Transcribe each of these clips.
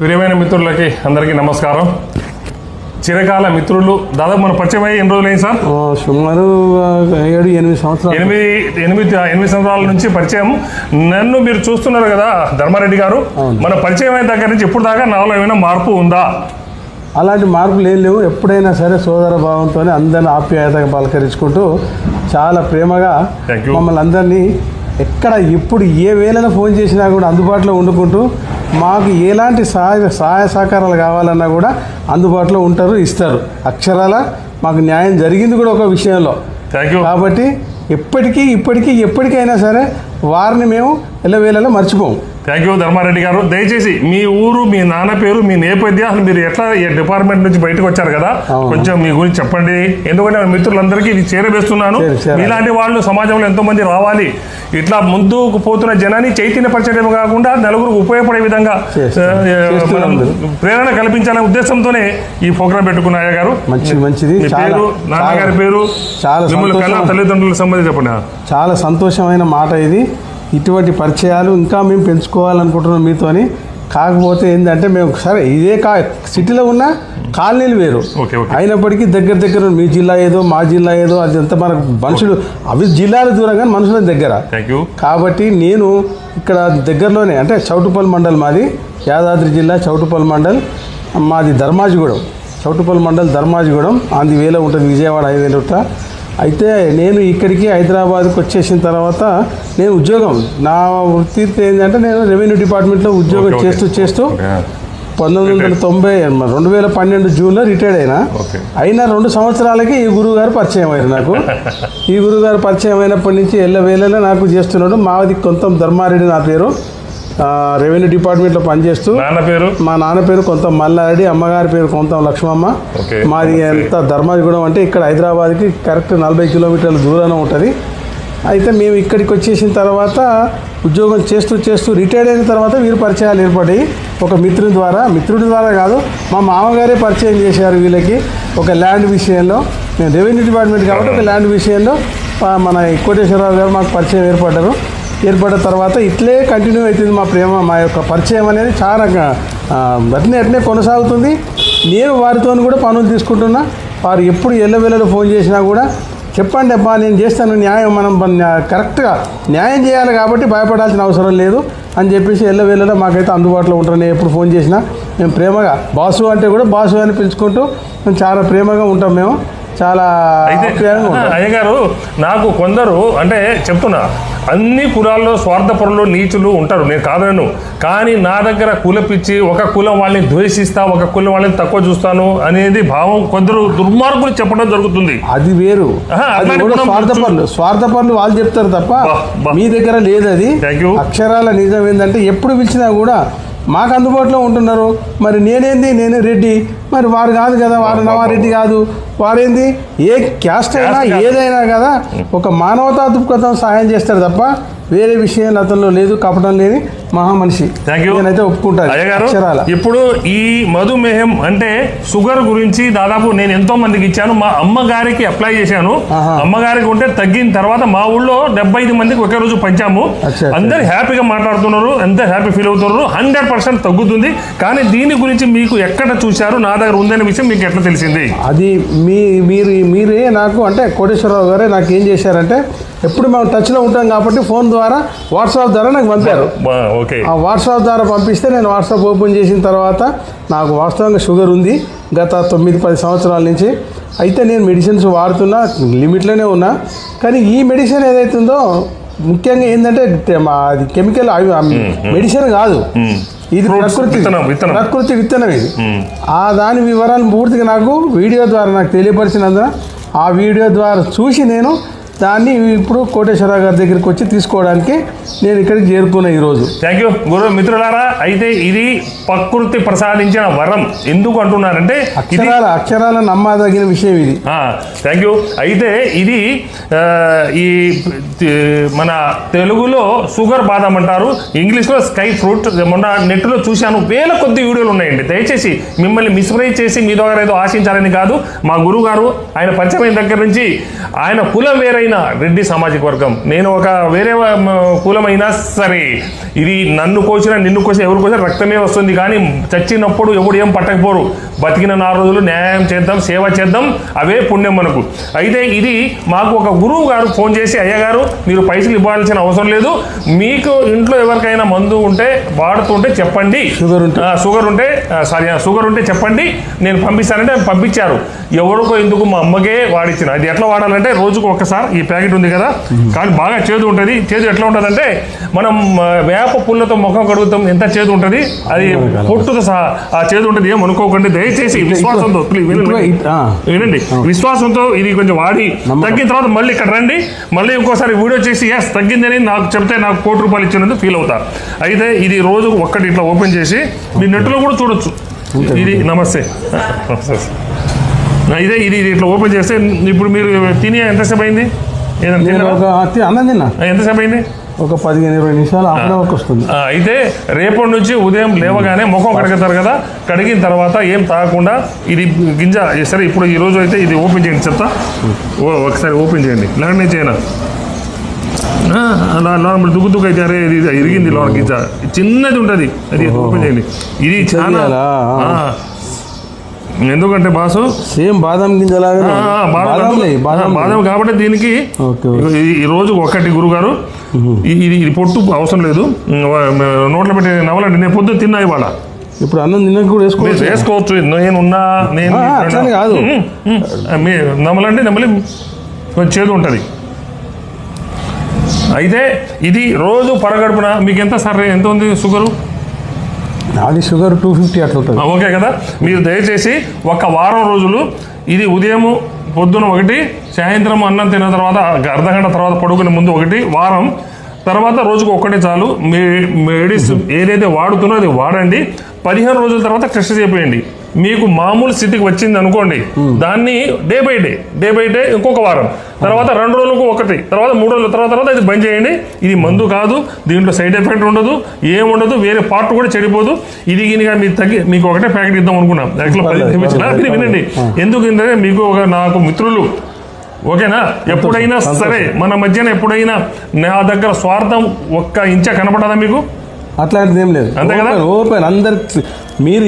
ప్రియమైన మిత్రులకి అందరికీ నమస్కారం. చిరకాల మిత్రులు దాదాపు మన పరిచయం అయ్యి ఎన్ని రోజులు అయింది సార్ సుమారు ఏడు ఎనిమిది సంవత్సరాలు. ఎనిమిది ఎనిమిది ఎనిమిది సంవత్సరాల నుంచి పరిచయం. నన్ను మీరు చూస్తున్నారు కదా ధర్మారెడ్డి గారు. మన పరిచయం అయిన దగ్గర నుంచి ఇప్పుడు దాకా నాలో ఏమైనా మార్పు ఉందా? అలాంటి మార్పులు ఏం లేవు. ఎప్పుడైనా సరే సోదర భావంతో అందరిని ఆప్యాయతగా పలకరించుకుంటూ చాలా ప్రేమగా. మమ్మల్ని అందరినీ ఎక్కడ ఎప్పుడు ఏ వేళలో ఫోన్ చేసినా కూడా అందుబాటులో వండుకుంటూ మాకు ఎలాంటి సహాయ సహాయ సహకారాలు కావాలన్నా కూడా అందుబాటులో ఉంటారు ఇస్తారు. అక్షరాల మాకు న్యాయం జరిగింది కూడా ఒక విషయంలో. థ్యాంక్ యూ కాబట్టి ఎప్పటికీ ఇప్పటికీ ఎప్పటికైనా సరే వారిని మేము ఎల్లవేళలో మర్చిపోము. థ్యాంక్ యూ ధర్మారెడ్డి గారు. దయచేసి మీ ఊరు మీ నాన్న పేరు మీ నేపథ్యం మీరు ఎట్లా ఈ డిపార్ట్మెంట్ నుంచి బయటకు వచ్చారు కదా. కొంచెం మీ గురించి చెప్పండి. ఎందుకంటే నా మిత్రులందరికీ ఇది చేరవేస్తున్నాను. మీలాంటి వాళ్ళు సమాజంలో ఎంతో మంది రావాలి. ఇట్లా ముందుకు పోతున్న జనాన్ని చైతన్యపరచడమే కాకుండా నలుగురికి ఉపయోగపడే విధంగా మనం. ప్రేరణ కల్పించాలనే ఉద్దేశంతోనే ఈ ప్రోగ్రాం పెట్టుకున్న అయ్య గారు. మంచి మంచిది. పేరు నాన్నగారి పేరు చాలా. తల్లిదండ్రులకు సంబంధించి చెప్పండి. చాలా సంతోషమైన మాట ఇది. ఇటువంటి పరిచయాలు ఇంకా మేము పెంచుకోవాలనుకుంటున్నాం మీతోని. కాకపోతే ఏంటంటే మేము సరే ఇదే కా సిటీలో ఉన్న కాలనీలు వేరు. అయినప్పటికీ దగ్గర దగ్గర మీ జిల్లా ఏదో మా జిల్లా ఏదో అది అంతా మనకు మనుషులు అవి జిల్లాల దూరం కానీ మనుషుల దగ్గర. కాబట్టి నేను ఇక్కడ దగ్గరలోనే అంటే చౌటుపల్లి మండల్ మాది యాదాద్రి జిల్లా చౌటుపల్లి మండల్ మాది ధర్మాజిగూడెం. చౌటుపల్లి మండల్ ధర్మాజిగూడెం ఆంది వేలో ఉంటుంది విజయవాడ హైవే రూట అయితే నేను ఇక్కడికి హైదరాబాద్కి వచ్చేసిన తర్వాత నేను ఉద్యోగం నా వృత్తి ఏంటంటే నేను రెవెన్యూ డిపార్ట్మెంట్లో ఉద్యోగం. చేస్తూ చేస్తూ. పంతొమ్మిది వందల తొంభై రెండు వేల పన్నెండు జూన్లో రిటైర్డ్ అయినా. అయినా రెండు సంవత్సరాలకి ఈ గురువు గారు పరిచయం అయ్యారు నాకు ఈ గురువు గారు పరిచయం అయినప్పటి నుంచి ఎల్లవేళలా నాకు చేస్తున్నాడు మాది కొంత ధర్మారెడ్డి నా పేరు రెవెన్యూ డిపార్ట్మెంట్లో పనిచేస్తూ నాన్న పేరు? మా నాన్న పేరు కొంత మల్లారెడ్డి అమ్మగారి పేరు కొంత లక్ష్మమ్మ. మాది ఎంత ధర్మాజిగూడెం అంటే ఇక్కడ హైదరాబాద్కి కరెక్ట్ నలభై కిలోమీటర్ల దూరాన ఉంటుంది. అయితే మేము ఇక్కడికి వచ్చేసిన తర్వాత ఉద్యోగం చేస్తూ చేస్తూ రిటైర్డ్ అయిన తర్వాత వీరు పరిచయాలు ఏర్పడ్డాయి. ఒక మిత్రుని ద్వారా మిత్రుడి ద్వారా కాదు మా మామగారే పరిచయం చేశారు వీళ్ళకి ఒక ల్యాండ్ విషయంలో. నేను రెవెన్యూ డిపార్ట్మెంట్ కాబట్టి ఒక ల్యాండ్ విషయంలో మన కోటేశ్వరరావు గారు మాకు పరిచయం ఏర్పడ్డారు. ఏర్పడిన తర్వాత ఇట్లే కంటిన్యూ అవుతుంది మా ప్రేమ మా యొక్క పరిచయం అనేది చాలా అట్నే అట్నే కొనసాగుతుంది. నేను వారితో కూడా పనులు తీసుకుంటున్నా. వారు ఎప్పుడు ఎల్లవెల్లలు ఫోన్ చేసినా కూడా చెప్పండి అబ్బా నేను చేస్తాను న్యాయం మనం కరెక్ట్గా న్యాయం చేయాలి కాబట్టి భయపడాల్సిన అవసరం లేదు అని చెప్పేసి ఎల్లవేళలో మాకైతే అందుబాటులో ఉంటారు నేను ఎప్పుడు ఫోన్ చేసినా. మేము ప్రేమగా బాసు అంటే కూడా బాసు అని పిలుచుకుంటూ మేము చాలా ప్రేమగా ఉంటాం మేము. చాలా అయితే ఆప్యాయంగా ఉంటాం. అయ్య గారు నాకు కొందరు అంటే చెప్తున్నా అన్ని కులాల్లో స్వార్థపరులు నీచులు ఉంటారు. నేను కాదను కానీ నా దగ్గర కులపిచ్చి ఒక కులం వాళ్ళని ద్వేషిస్తా ఒక కులం వాళ్ళని తక్కువ చూస్తాను అనేది భావం కొందరు దుర్మార్గులు చెప్పడం జరుగుతుంది. అది వేరు. స్వార్థపరులు. స్వార్థపరులు వాళ్ళు చెప్తారు తప్ప. మీ దగ్గర లేదు అది. అక్షరాల నిజం ఏంటంటే ఎప్పుడు పిలిచినా కూడా మాకు అందుబాటులో ఉంటున్నారు. మరి నేనేంది? నేను రెడ్డి. మరి వారు కాదు కదా వారు నవారెడ్డి కాదు. వారేంది ఏ క్యాస్ట్ అయినా. ఏదైనా కదా ఒక మానవతా దృక్పథం సహాయం చేస్తారు తప్ప వేరే విషయం అతనిలో లేదు కపటం లేని మహామనిషి. థ్యాంక్ యూ నేనైతే ఒప్పుకుంటాను. ఇప్పుడు ఈ మధుమేహం అంటే షుగర్ గురించి దాదాపు నేను ఎంతో మందికి ఇచ్చాను. మా అమ్మగారికి అప్లై చేశాను. అమ్మగారికి ఉంటే తగ్గిన తర్వాత మా ఊళ్ళో డెబ్బై ఐదు మందికి ఒకే రోజు పంచాము. అందరు హ్యాపీగా మాట్లాడుతున్నారు. ఎంత హ్యాపీ ఫీల్ అవుతున్నారు? హండ్రెడ్ పర్సెంట్ తగ్గుతుంది. కానీ దీని గురించి మీకు ఎక్కడ చూశారు? నా దగ్గర ఉందనే విషయం మీకు ఎట్లా తెలిసింది? అది మీ మీరు మీరే నాకు అంటే కోటేశ్వరరావు గారే నాకు ఏం చేశారంటే ఎప్పుడు మేము టచ్లో ఉంటాం కాబట్టి ఫోన్ ద్వారా వాట్సాప్ ద్వారా నాకు పంపారు. ఆ వాట్సాప్ ద్వారా పంపిస్తే నేను వాట్సాప్ ఓపెన్ చేసిన తర్వాత నాకు వాస్తవంగా షుగర్ ఉంది. గత తొమ్మిది పది సంవత్సరాల నుంచి అయితే నేను మెడిసిన్స్ వాడుతున్నా లిమిట్లోనే ఉన్నా. కానీ ఈ మెడిసిన్ ఏదైతుందో ముఖ్యంగా ఏంటంటే అది కెమికల్ అవి మెడిసిన్ కాదు. ఇది ప్రకృతి. ప్రకృతి విత్తనం ఇది. ఆ దాని వివరాలు పూర్తిగా నాకు వీడియో ద్వారా నాకు తెలియపరిచినందున ఆ వీడియో ద్వారా చూసి నేను దాన్ని ఇప్పుడు కోటేశ్వరరావు గారి దగ్గరికి వచ్చి తీసుకోవడానికి నేను ఇక్కడికి చేరుకున్నా ఈరోజు. థ్యాంక్ యూ గురు మిత్రులారా అయితే ఇది ప్రకృతి ప్రసాదించిన వరం. ఎందుకు అంటున్నారంటే అక్షరాల అక్షరాల నమ్మదగిన విషయం ఇది. థ్యాంక్ యూ అయితే ఇది ఈ మన తెలుగులో షుగర్ బాదం అంటారు. ఇంగ్లీష్లో స్కై ఫ్రూట్ మొన్న నెట్లో చూశాను వేల కొద్ది వీడియోలు ఉన్నాయండి. దయచేసి మిమ్మల్ని మిస్ప్రైజ్ చేసి మీ దగ్గర ఏదో ఆశించాలని కాదు. మా గురువు గారు ఆయన పరిచయం దగ్గర నుంచి ఆయన కులం వేరైన ఎవరైనా రెడ్డి సామాజిక వర్గం నేను ఒక వేరే కులమైనా సరే ఇది నన్ను కోసినా నిన్ను కోసినా ఎవరు కోసినా రక్తమే వస్తుంది కానీ చచ్చినప్పుడు ఎవడు ఏం పట్టకపోరు. బతికిన నాలుగు రోజులు న్యాయం చేద్దాం సేవ చేద్దాం అవే పుణ్యం మనకు. అయితే ఇది మాకు ఒక గురువు గారు ఫోన్ చేసి అయ్యా గారు మీరు పైసలు ఇవ్వాల్సిన అవసరం లేదు. మీకు ఇంట్లో ఎవరికైనా మందు ఉంటే వాడుతుంటే చెప్పండి. షుగర్ ఉంటే? షుగర్ ఉంటే సారీ షుగర్ ఉంటే చెప్పండి. నేను పంపిస్తానంటే పంపించారు. ఎవరికో ఎందుకు మా అమ్మకే వాడిచ్చిన. అది ఎట్లా వాడాలంటే రోజుకు ఒక్కసారి ఈ ప్యాకెట్ ఉంది కదా? కానీ బాగా చేదు ఉంటుంది. చేదు ఎట్లా ఉంటుందంటే మనం ఆ, వేప పుల్లతో ముఖం కడుగుతాం ఎంత చేదు ఉంటుంది? అది పొట్టుతో సహా ఆ చేదు ఉంటుంది. ఏం అనుకోకండి దయచేసి విశ్వాసంతో వినండి. విశ్వాసంతో ఇది కొంచెం వాడి తగ్గిన తర్వాత మళ్ళీ ఇక్కడ రండి. మళ్ళీ ఇంకోసారి వీడియో చేసి ఎస్ తగ్గిందని నాకు చెప్తే నాకు కోటి రూపాయలు ఇచ్చినందుకు ఫీల్ అవుతా. అయితే ఇది రోజు ఒక్కటి ఇట్లా ఓపెన్ చేసి మీ నెట్లో కూడా చూడొచ్చు. ఇది నమస్తే నమస్తే. ఇదే ఇది ఇట్లా ఓపెన్ చేస్తే ఇప్పుడు మీరు తిని ఎంతసేపు అయింది? అన్నం తిన్నా. ఎంతసేపు అయింది? ఒక పదిహేను ఇరవై నిమిషాలు హాఫ్ అవర్కి వస్తుంది. అయితే రేపటి నుంచి ఉదయం లేవగానే ముఖం కడుగుతారు కదా కడిగిన తర్వాత ఏం తాగకుండా ఇది గింజ సరే ఇప్పుడు ఈ రోజు అయితే ఇది ఓపెన్ చేయండి చెప్తా. ఒకసారి ఓపెన్ చేయండి. నేను చేయను? నార్మల్ దుగ్గు దుగ్గు అయితే అరే ఇది ఇరిగింది లోన గింజ. చిన్నది ఉంటుంది. అది ఓపెన్ చేయండి. ఇది చాలా. ఎందుకంటే బాసు? సేమ్ బాదం గింజలాగా బాదం కాబట్టి దీనికి ఈ- రోజు ఒకటి గురుగారు. ఇది ఇది పొట్టు అవసరం లేదు. నోట్లో పెట్టి నవలండి. నేను పొద్దున్న తిన్నా ఇవాళ. ఇప్పుడు అన్నం తిన్నాక కూడా వేసుకోవచ్చు. వేసుకోవచ్చు. నేనున్నా నేను కాదు. నమలండి నమలి కొంచెం చేదు ఉంటుంది. అయితే ఇది రోజు పరగడుపున మీకు ఎంత సరే ఎంత ఉంది షుగరు నాది షుగర్ టూ ఫిఫ్టీ అట్లా ఓకే కదా? మీరు దయచేసి ఒక వారం రోజులు ఇది ఉదయము పొద్దున ఒకటి సాయంత్రం అన్నం తిన్న తర్వాత అర్ధగంట తర్వాత పడుకునే ముందు ఒకటి వారం తర్వాత రోజుకు ఒక్కటే చాలు. మీ మెడిసిన్ ఏదైతే వాడుతున్నో అది వాడండి. పదిహేను రోజుల తర్వాత టెస్ట్ చేయండి మీకు మామూలు స్థితికి వచ్చింది అనుకోండి దాన్ని day by day day by day ఇంకొక వారం. తర్వాత రెండు రోజులకు ఒకటి తర్వాత మూడు రోజుల తర్వాత తర్వాత ఇది బంద్ చేయండి. ఇది మందు కాదు దీంట్లో సైడ్ ఎఫెక్ట్ ఉండదు ఏం ఉండదు వేరే పార్ట్ కూడా చెడిపోదు. ఇది గినిగా మీకు తగ్గి మీకు ఒకటే ప్యాకెట్ ఇద్దాం అనుకున్నాం. యాక్చువల్ పది పర్లేదు, తెప్పించిన పర్లేదు, మీరు వినండి. ఎందుకు మీకు ఒక నాకు మిత్రులు ఓకేనా? ఎప్పుడైనా సరే మన మధ్యన ఎప్పుడైనా నా దగ్గర స్వార్థం ఒక్క ఇంచ కనపడదా మీకు? అట్లాంటిది ఏం లేదు. అంతే కదా? ఓపెన్ ఓపెన్ అందరికి మీరు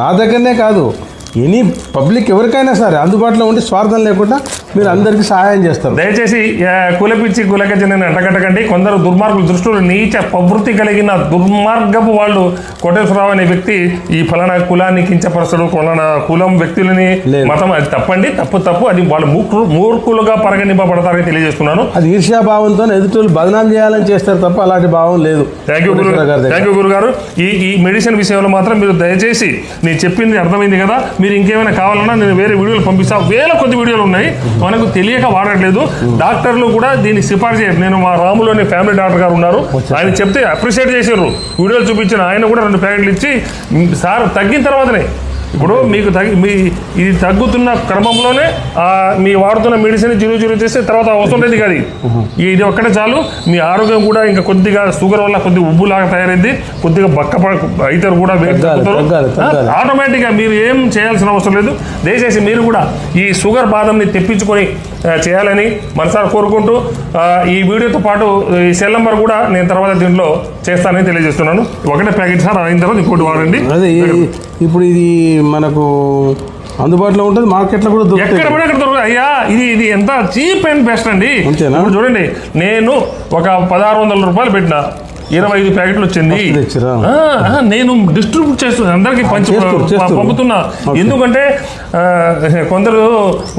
నా దగ్గరనే కాదు. ఎనీ పబ్లిక్ ఎవరికైనా సరే అందుబాటులో ఉండి స్వార్థం లేకుండా మీరు అందరికీ సహాయం చేస్తారు. దయచేసి కులపిచ్చి కులకజనని అంటగట్టకండి కొందరు దుర్మార్గుల దృష్టిలో నీచ ప్రవృత్తి కలిగిన దుర్మార్గపు వాళ్ళు కోటేశ్వరరావు అనే వ్యక్తి ఈ ఫలానా కులాన్ని కించపరచడు ఫలానా కులం వ్యక్తులని. మతం అది తప్పండి తప్పు తప్పు. అది వాళ్ళు మూర్ఖు మూర్ఖులుగా పరిగణింపబడతారని తెలియజేస్తున్నాను. అది ఈర్ష్యా భావంతో ఎదుటి బదనాం చేయాలని చేస్తారు తప్ప అలాంటి భావం లేదు. థ్యాంక్ యూ గురు. థ్యాంక్ యూ గురుగారు. ఈ ఈ మెడిసిన్ విషయంలో మాత్రం మీరు దయచేసి నేను చెప్పింది అర్థమైంది కదా. మీరు ఇంకేమైనా కావాలన్నా నేను వేరే వీడియోలు పంపిస్తా. వేల కొద్ది వీడియోలు ఉన్నాయి. మనకు తెలియక వాడట్లేదు. డాక్టర్లు కూడా దీన్ని సిఫార్సు చేయరు నేను మా రాములోని ఫ్యామిలీ డాక్టర్ గారు ఉన్నారు. ఆయన చెప్తే అప్రిషియేట్ చేశారు. వీడియోలు చూపించిన ఆయన కూడా రెండు ప్యాకెట్లు ఇచ్చి సార్ తగ్గిన తర్వాతనే ఇప్పుడు మీకు తగ్గి మీ ఇది తగ్గుతున్న క్రమంలోనే మీ వాడుతున్న మెడిసిన్ జీరో జీరో చేస్తే తర్వాత అవసరం లేదు కాదు ఇది ఒక్కటే చాలు. మీ ఆరోగ్యం కూడా ఇంకా కొద్దిగా షుగర్ వల్ల కొద్దిగా ఉబ్బులాగా తయారైంది. కొద్దిగా బక్క అవుతారు కూడా ఆటోమేటిక్గా మీరు ఏం చేయాల్సిన అవసరం లేదు. దయచేసి మీరు కూడా ఈ షుగర్ బాదంని తెప్పించుకొని చేయాలని మనసారి కోరుకుంటూ ఈ వీడియోతో పాటు ఈ సెల్ నెంబర్ కూడా నేను తర్వాత దీంట్లో చేస్తానని తెలియజేస్తున్నాను. ఒకటే ప్యాకెట్ సార్ అయిన తర్వాత ఇంకోటి వాడండి. ఇప్పుడు ఇది మనకు అందుబాటులో ఉంటుంది మార్కెట్లో కూడా ఎక్కడ దొరుకుతాయి పడి అక్కడ దొరకదు అయ్యా ఇది ఇది ఎంత చీప్ అండ్ బెస్ట్ అండి. అంతేనా? ఇప్పుడు చూడండి నేను ఒక పదహారు వందల రూపాయలు పెట్టిన. ఇరవై ఐదు ప్యాకెట్లు వచ్చింది. ఫస్ట్ తెచ్చిరా? ఆ, ఆ, నేను డిస్ట్రిబ్యూట్ చేస్తున్నా అందరికి పంచి. పంపుతున్నా. ఎందుకంటే ఆ, కొందరు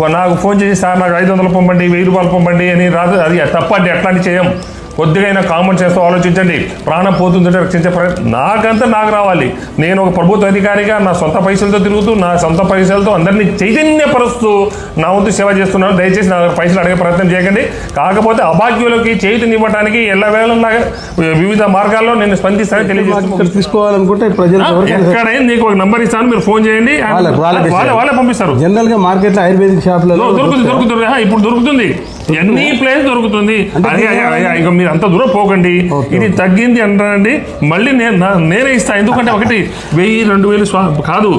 నాకు ఫోన్ చేసి సార్ నాకు ఐదు వందలు పంపండి వెయ్యి రూపాయలు పంపండి అని రాదు. అది తప్పండి అట్లాంటి చేయం. కొద్దిగా కామన్ చేస్తూ ఆలోచించండి. ప్రాణం పోతుందంటే రక్షించే ప్రయత్నం. నాకంతా నాకు రావాలి. నేను ఒక ప్రభుత్వ అధికారిగా నా సొంత పైసలతో తిరుగుతూ నా సొంత పైసలతో అందరినీ చైతన్యపరుస్తూ నా వంతు సేవ చేస్తున్నాను. దయచేసి నా పైసలు అడిగే ప్రయత్నం చేయకండి. కాకపోతే అభాగ్యులకి చైతన్యవ్వడానికి ఎల్లవేళలాగా వివిధ మార్గాల్లో నేను స్పందిస్తానని తెలియజేస్తున్నాను తీసుకోవాలనుకుంటే సరే ఎక్కడైనా నీకు ఒక నంబర్ ఇస్తాను మీరు ఫోన్ చేయండి. వాళ్ళే పంపిస్తారు. జనరల్గా మార్కెట్లో ఆయుర్వేదిక్ షాప్లలో దొరుకుతుంది దొరుకుతుంది. ఇప్పుడు దొరుకుతుంది. ఎన్ని ప్లేస్ దొరుకుతుంది. ఇక మీరు అంత దూరం పోకండి. ఇది తగ్గింది అంటారండి మళ్ళీ నేను నేనే ఇస్తా. ఎందుకంటే ఒకటి వెయ్యి రెండు వేలు కాదు.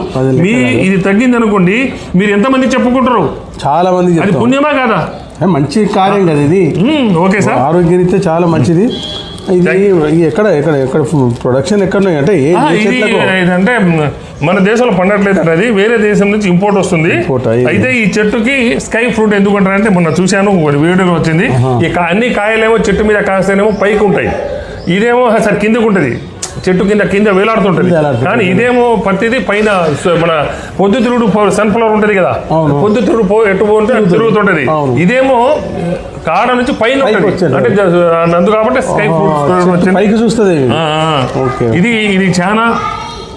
మీ. ఇది తగ్గింది అనుకోండి మీరు ఎంతమంది చెప్పుకుంటారు? చాలా మంది అది పుణ్యమా కాదా? మంచి కార్యం కదా ఇది. Okay sir. ఆరోగ్యరీత్యా చాలా మంచిది. ఇది ఎక్కడ ఎక్కడ ఎక్కడ ప్రొడక్షన్ ఎక్కడ అంటే ఏంటంటే మన దేశంలో పండట్లేదు అది వేరే దేశం నుంచి ఇంపోర్ట్ వస్తుంది. అయితే ఈ చెట్టుకి స్కై ఫ్రూట్ ఎందుకు అంటారంటే మొన్న చూశాను వీడియోలో వచ్చింది. ఈ అన్ని కాయలేమో చెట్టు మీద కాస్తేనేమో పైకి ఉంటాయి ఇదేమో సార్ కిందకు ఉంటుంది చెట్టు కింద కింద వేలాడుతుంటది. కానీ ఇదేమో ప్రతిదీ పైన మన పొద్దుతిరుగుడు సన్ఫ్లవర్ ఉంటుంది కదా. పొద్దుతిరుగుడు పో ఎటు పోతే తిరుగుతుంటది. ఇదేమో కాడ నుంచి పైన. అంటే నందు కాబట్టి స్కై పైకి చూస్తుంది. ఇది ఇది చాలా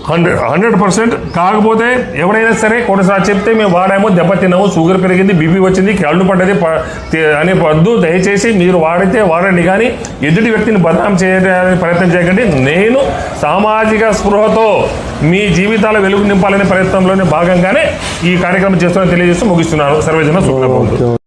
హండ్రెడ్ హండ్రెడ్ పర్సెంట్. కాకపోతే ఎవరైనా సరే కొన్నిసారి చెప్తే మేము వాడామో దెబ్బతిన్నాము షుగర్ పెరిగింది బీపీ వచ్చింది కళ్ళు పడ్డది ప- అని వద్దు దయచేసి మీరు వాడితే వాడండి. కానీ ఎదుటి వ్యక్తిని బదనాం చేయడానికి ప్రయత్నం చేయకండి. నేను సామాజిక స్పృహతో మీ జీవితాల వెలుగు నింపాలనే ప్రయత్నంలోనే భాగంగానే ఈ కార్యక్రమం చేస్తున్నా తెలియజేస్తూ ముగిస్తున్నాను. సర్వేజన శుక్లభవంతు